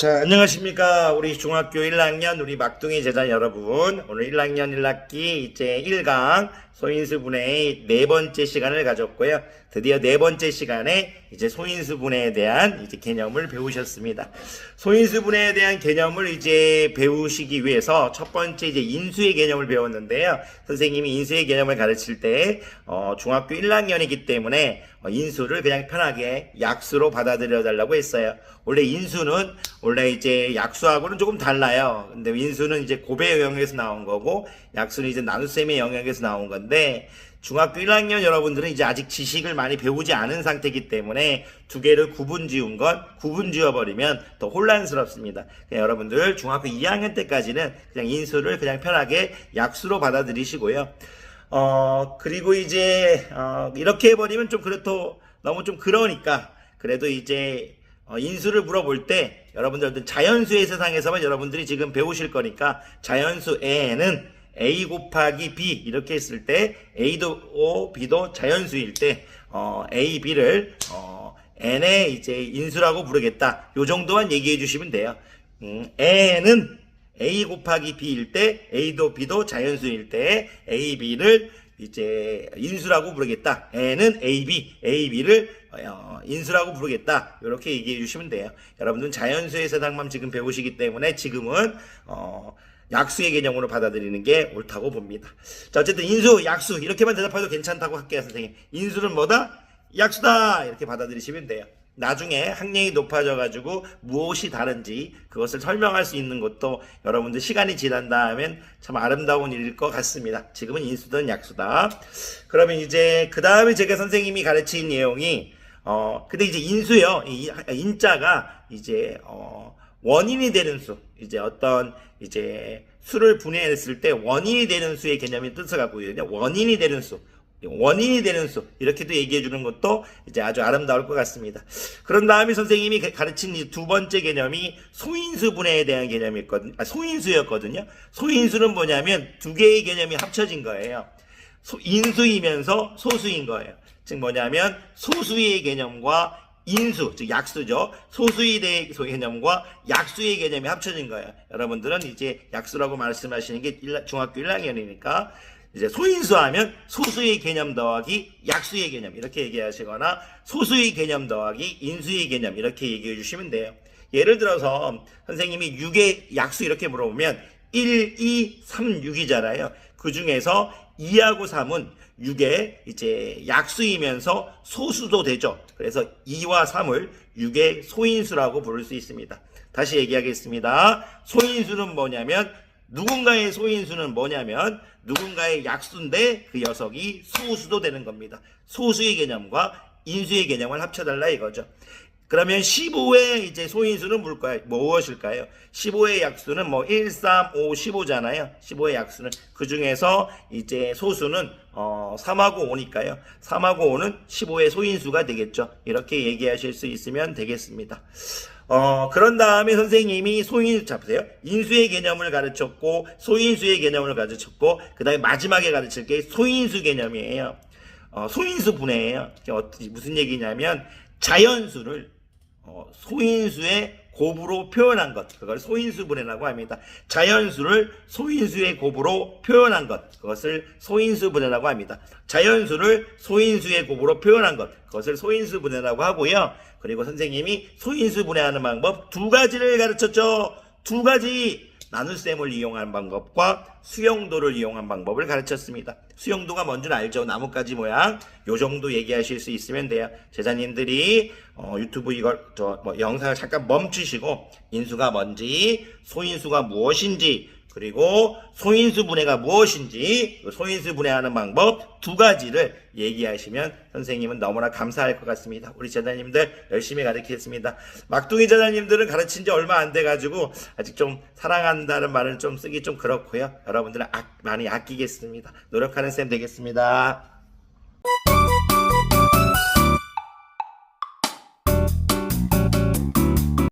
자, 안녕하십니까. 우리 중학교 1학년 우리 막둥이 제자 여러분. 오늘 1학년 1학기 이제 1강 소인수분해의 네 번째 시간을 가졌고요. 드디어 네 번째 시간에 이제 소인수분해에 대한 이제 개념을 배우셨습니다. 소인수분해에 대한 개념을 이제 배우시기 위해서 첫 번째 이제 인수의 개념을 배웠는데요. 선생님이 인수의 개념을 가르칠 때 어, 중학교 1학년이기 때문에 어, 인수를 그냥 편하게 약수로 받아들여 달라고 했어요. 원래 인수는 원래 이제 약수하고는 조금 달라요. 근데 인수는 이제 곱의 영역에서 나온 거고 약수는 이제 나눗셈의 영역에서 나온 건데 중학교 1학년 여러분들은 이제 아직 지식을 많이 배우지 않은 상태이기 때문에 두 개를 구분 지은 건 구분 지어 버리면 더 혼란스럽습니다. 그냥 여러분들 중학교 2학년 때까지는 그냥 인수를 그냥 편하게 약수로 받아들이시고요. 어, 그리고 이제, 어, 이렇게 해버리면 좀 그렇도, 너무 좀 그러니까, 그래도 이제, 어, 인수를 물어볼 때, 여러분들 자연수의 세상에서만 여러분들이 지금 배우실 거니까, 자연수 A는 A 곱하기 B, 이렇게 했을 때, A도 O, B도 자연수일 때, 어, A, B를, 어, N의 이제 인수라고 부르겠다. 요 정도만 얘기해 주시면 돼요. 음, N은 A 곱하기 B일 때 A도 B도 자연수일 때 A, B를 이제 인수라고 부르겠다. N은 A, B, A, B를 어, 인수라고 부르겠다. 이렇게 얘기해 주시면 돼요. 여러분들은 자연수의 세상만 지금 배우시기 때문에 지금은 어, 약수의 개념으로 받아들이는 게 옳다고 봅니다. 자, 어쨌든 인수, 약수 이렇게만 대답해도 괜찮다고 할게요, 선생님. 인수는 뭐다? 약수다 이렇게 받아들이시면 돼요. 나중에 학력이 높아져 가지고 무엇이 다른지 그것을 설명할 수 있는 것도 여러분들 시간이 지난다면 참 아름다운 일일 것 같습니다. 지금은 인수든 약수다. 그러면 이제 그 다음에 제가 선생님이 가르친 내용이 어 근데 이제 인수요 이 인자가 이제 어 원인이 되는 수 이제 어떤 이제 수를 분해했을 때 원인이 되는 수의 개념이 뜻을 갖고 있거든요. 원인이 되는 수. 원인이 되는 수 이렇게도 얘기해 주는 것도 이제 아주 아름다울 것 같습니다. 그런 다음에 선생님이 가르친 이 두 번째 개념이 소인수 분해에 대한 개념이었거든요. 아, 소인수였거든요. 소인수는 뭐냐면 두 개의 개념이 합쳐진 거예요. 소, 인수이면서 소수인 거예요. 즉 뭐냐면 소수의 개념과 인수, 즉 약수죠. 소수의 대의 개념과 약수의 개념이 합쳐진 거예요. 여러분들은 이제 약수라고 말씀하시는 게 일- 중학교 1학년이니까 이제 소인수하면 소수의 개념 더하기 약수의 개념 이렇게 얘기하시거나 소수의 개념 더하기 인수의 개념 이렇게 얘기해 주시면 돼요. 예를 들어서 선생님이 6의 약수 이렇게 물어보면 1, 2, 3, 6이잖아요. 그 중에서 2하고 3은 6의 이제 약수이면서 소수도 되죠. 그래서 2와 3을 6의 소인수라고 부를 수 있습니다. 다시 얘기하겠습니다. 소인수는 뭐냐면 누군가의 소인수는 뭐냐면 누군가의 약수인데 그 녀석이 소수도 되는 겁니다. 소수의 개념과 인수의 개념을 합쳐달라 이거죠. 그러면 15의 이제 소인수는 뭘까요? 무엇일까요? 15의 약수는 뭐 1, 3, 5, 15잖아요. 15의 약수는 그 중에서 이제 소수는 어 3하고 5니까요. 3하고 5는 15의 소인수가 되겠죠. 이렇게 얘기하실 수 있으면 되겠습니다. 어, 그런 다음에 선생님이 소인, 잡으세요. 인수의 개념을 가르쳤고, 소인수의 개념을 가르쳤고, 그 다음에 마지막에 가르칠 게 소인수 개념이에요. 어, 소인수 분해예요. 무슨 얘기냐면, 자연수를, 어, 소인수의 곱으로 표현한 것. 그걸 소인수 분해라고 합니다. 자연수를 소인수의 곱으로 표현한 것. 그것을 소인수 분해라고 합니다. 자연수를 소인수의 곱으로 표현한 것. 그것을 소인수 분해라고 하고요. 그리고 선생님이 소인수 분해하는 방법 두 가지를 가르쳤죠. 두 가지. 나눗셈을 이용한 방법과 수용도를 이용한 방법을 가르쳤습니다. 수용도가 뭔지는 알죠. 나뭇가지 모양. 요 정도 얘기하실 수 있으면 돼요. 제자님들이 어, 유튜브 이걸 저 뭐 영상을 잠깐 멈추시고 인수가 뭔지, 소인수가 무엇인지, 그리고 소인수 분해가 무엇인지, 그 소인수 분해하는 방법 두 가지를 얘기하시면 선생님은 너무나 감사할 것 같습니다. 우리 제자님들 열심히 가르치겠습니다. 막둥이 제자님들은 가르친 지 얼마 안 돼가지고 아직 좀 사랑한다는 말을 좀 쓰기 좀 그렇고요. 여러분들은 아- 많이 아끼겠습니다. 노력하는 쌤 되겠습니다.